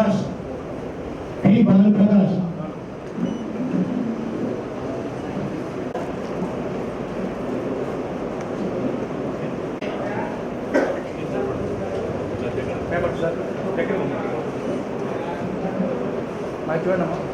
પ્રકાશ ફી ભાન Prakash Thank you.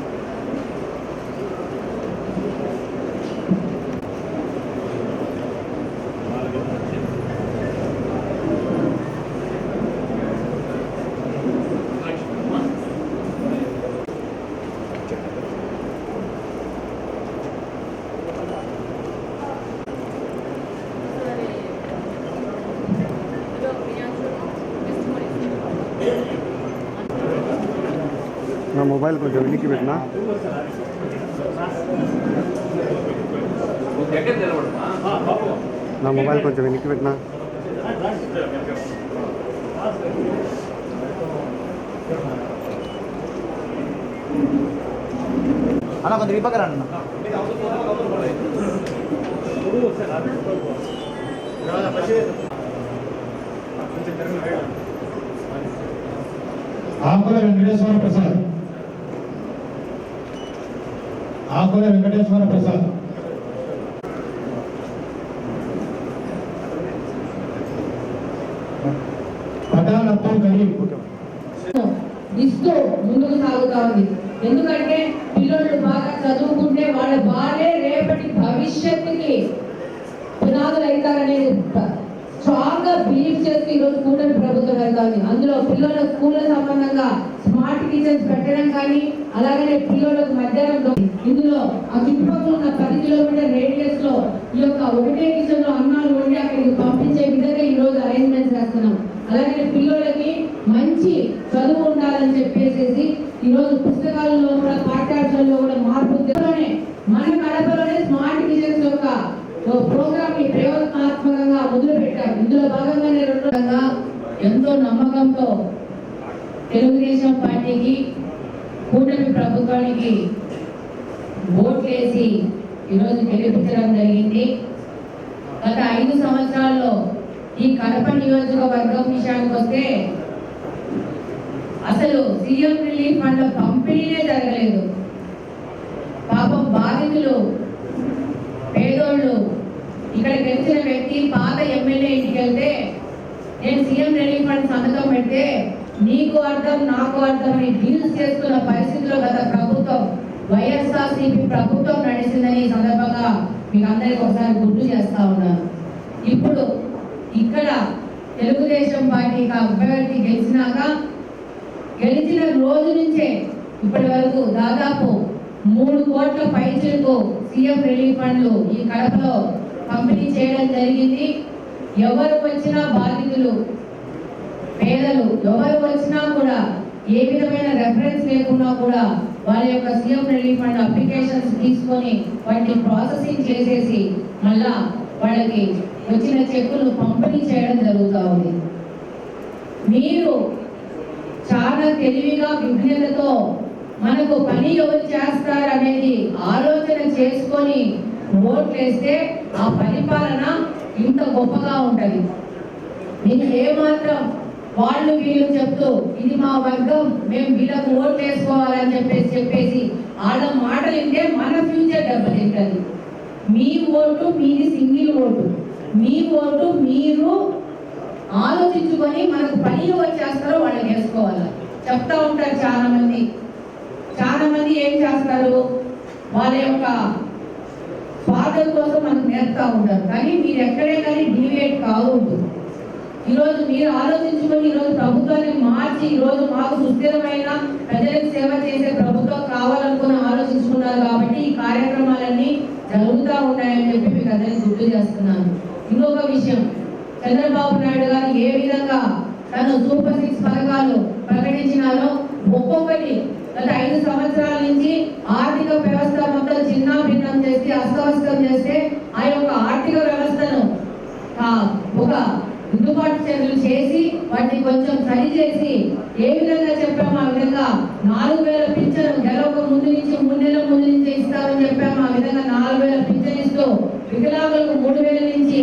Mobile కొంచెం వెనక్కి పెట్టినా ఎక్కడ నిలబడమా నా మొబైల్ కొంచెం వెనక్కి పెట్టినా అన్న కొంచెం ఈ పక్కన రండి అన్న. ఆకుల వెంకటేశ్వర ప్రసాద్ ఆకుల వెంకటేశ్వర ప్రసాద్. పఠాన్ అబ్దుల్ కరీం. ఇస్తూ ముందుకు సాగుతా ఉంది ఎందుకంటే పిల్లలు బాగా చదువుకుంటే వాళ్ళ వాళ్ళే రేపటి భవిష్యత్తుకి పునాదులు అవుతారనేది స్ట్రాంగ్గా బిలీవ్ చేస్తూ ఈరోజు కూటమి ప్రభుత్వం వెళ్తా ఉంది అందులో పిల్లల స్కూళ్ళ సంబంధంగా స్మార్ట్ టీచర్స్ పెట్టడం కానీ అలాగనే పిల్లలకు మధ్యాహ్నం ఇందులో ఆ చుట్టుపక్కల ఉన్న పది కిలోమీటర్ రేడియస్లో ఈ యొక్క ఒకటే కిచెన్లో అన్నాలు ఉండి అక్కడికి పంపించే విధంగా ఈ రోజు అరేంజ్మెంట్ చేస్తున్నాం. అలాగే పిల్లలకి మంచి చదువు ఉండాలని చెప్పేసి ఈ రోజు పుస్తకాలలో కూడా పాఠ్యాంశాల్లో కూడా మార్పు మన కడపలోనే స్మార్ట్ కిచెన్స్ యొక్క ప్రోగ్రామ్ని ప్రయోగాత్మకంగా మొదలు పెట్టాం ఇందులో భాగంగానే రెండు ఎంతో నమ్మకంతో తెలుగుదేశం పార్టీకి కూటమి ప్రభుత్వానికి ఓట్లేసి ఈరోజు గెలిపించడం జరిగింది. గత ఐదు సంవత్సరాల్లో ఈ కడప నియోజకవర్గం విషయానికి వస్తే అసలు సీఎం రిలీఫ్ ఫండ్ పంపిణీనే జరగలేదు. పాపం బాధితులు పేదోళ్ళు ఇక్కడ గెలిచిన వ్యక్తి పాత ఎమ్మెల్యే ఇంటికి వెళ్తే నేను సీఎం రిలీఫ్ ఫండ్ సంతకం పెడితే నీకు అర్థం నాకు అర్థం అని డీల్స్ చేస్తున్న పరిస్థితిలో గత ప్రభుత్వం వైఎస్ఆర్సీపీ ప్రభుత్వం నడిచిందని ఈ సందర్భంగా మీకు అందరికి ఒకసారి గుర్తు చేస్తా ఉన్నాను. ఇప్పుడు ఇక్కడ తెలుగుదేశం పార్టీ అభ్యర్థి గెలిచినాక గెలిచిన రోజు నుంచే ఇప్పటి వరకు దాదాపు మూడు కోట్ల పైచులకు సీఎం రిలీఫ్ ఫండ్లు ఈ కడపలో పంపిణీ చేయడం జరిగింది. ఎవరు వచ్చినా బాధితులు పేదలు ఎవరు వచ్చినా కూడా ఏ విధమైన రెఫరెన్స్ లేకున్నా కూడా వాళ్ళ యొక్క సీఎం రిలీఫ్ ఫండ్ అప్లికేషన్స్ తీసుకొని వాటిని ప్రాసెసింగ్ చేసేసి మళ్ళా వాళ్ళకి వచ్చిన చెక్కులు పంపిణీ చేయడం జరుగుతూ ఉంది. మీరు చాలా తెలివిగా విజ్ఞతతో మనకు పని ఎవరు చేస్తారు అనేది ఆలోచన చేసుకొని ఓట్లేస్తే ఆ పరిపాలన ఇంత గొప్పగా ఉంటుంది. మీకు ఏమాత్రం వాళ్ళు వీళ్ళు చెప్తూ ఇది మా వర్గం మేము వీళ్ళకు ఓట్లు వేసుకోవాలని చెప్పేసి చెప్పేసి వాళ్ళ మాటలు వింటే మన ఫ్యూచర్ దెబ్బతింటుంది. మీ ఓటు మీది సింగిల్ ఓటు. మీ ఓటు మీరు ఆలోచించుకొని మనకు పని వచ్చేస్తారో చేస్తారో వాళ్ళని వేసుకోవాలి. చెప్తా ఉంటారు చాలా మంది చాలా మంది ఏం చేస్తారు? వాళ్ళ యొక్క బాధల కోసం మనకు నేర్పుతా ఉంటారు. కానీ మీరు ఎక్కడే కానీ డివియేట్ కావద్దు ఈరోజు మీరు ఆలోచించుకొని ఈరోజు ప్రభుత్వాన్ని మార్చి ఈరోజు మాకు సుస్థిరమైన ప్రజలకు సేవ చేసే ప్రభుత్వం కావాలనుకుని ఆలోచించుకున్నారు కాబట్టి ఈ కార్యక్రమాలన్నీ జరుగుతూ ఉన్నాయని చెప్పి మీకు అందరికీ గుర్తు చేస్తున్నాను. ఇంకొక విషయం చంద్రబాబు నాయుడు గారు ఏ విధంగా తను సూపర్ సిక్స్ పథకాలు ప్రకటించినారో ఒక్కొక్కటి గత ఐదు సంవత్సరాల నుంచి ఆర్థిక వ్యవస్థ మొత్తం చిన్న భిన్నం చేసి ఆ చేస్తే ఆ యొక్క ఆర్థిక వ్యవస్థను ఆ, ఒక దిద్దుబాటు చర్యలు చేసి వాటిని కొంచెం సరి చేసి ఏ విధంగా చెప్పాము ఆ విధంగా నాలుగు వేల పింఛను గెలవక ముందు నుంచి మూడు నెలల ముందు నుంచి ఇస్తామని చెప్పాము ఆ విధంగా నాలుగు వేల పింఛను ఇస్తూ వికలాంగులకు మూడు వేల నుంచి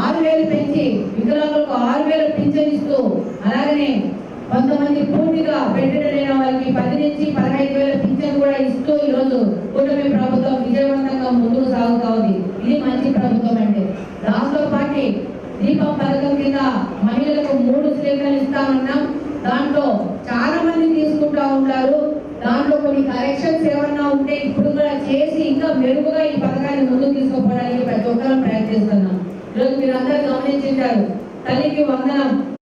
ఆరు వేలు పెంచి వికలాంగులకు ఆరు వేల పింఛను ఇస్తూ అలాగనే కొంతమంది పూర్తిగా పెట్టడైన వాళ్ళకి పది నుంచి పదహైదు వేల పింఛను కూడా ఇస్తూ ఈరోజు కూటమి ప్రభుత్వం విజయవంతంగా ముందుకు సాగుతా ఉంది. మూడు ఇస్తా ఉన్నాం. దాంట్లో చాలా మంది తీసుకుంటా ఉంటారు. దాంట్లో కొన్ని కరెక్షన్స్ ఏమన్నా ఉంటే ఇప్పుడు కూడా చేసి ఇంకా మెరుగుగా ఈ పథకాన్ని ముందుకు తీసుకుపోవడానికి ప్రతి ఒక్కరూ ప్రయత్నిస్తున్నాం. ఈరోజు మీరు అందరూ గమనించారు తల్లికి వందనం.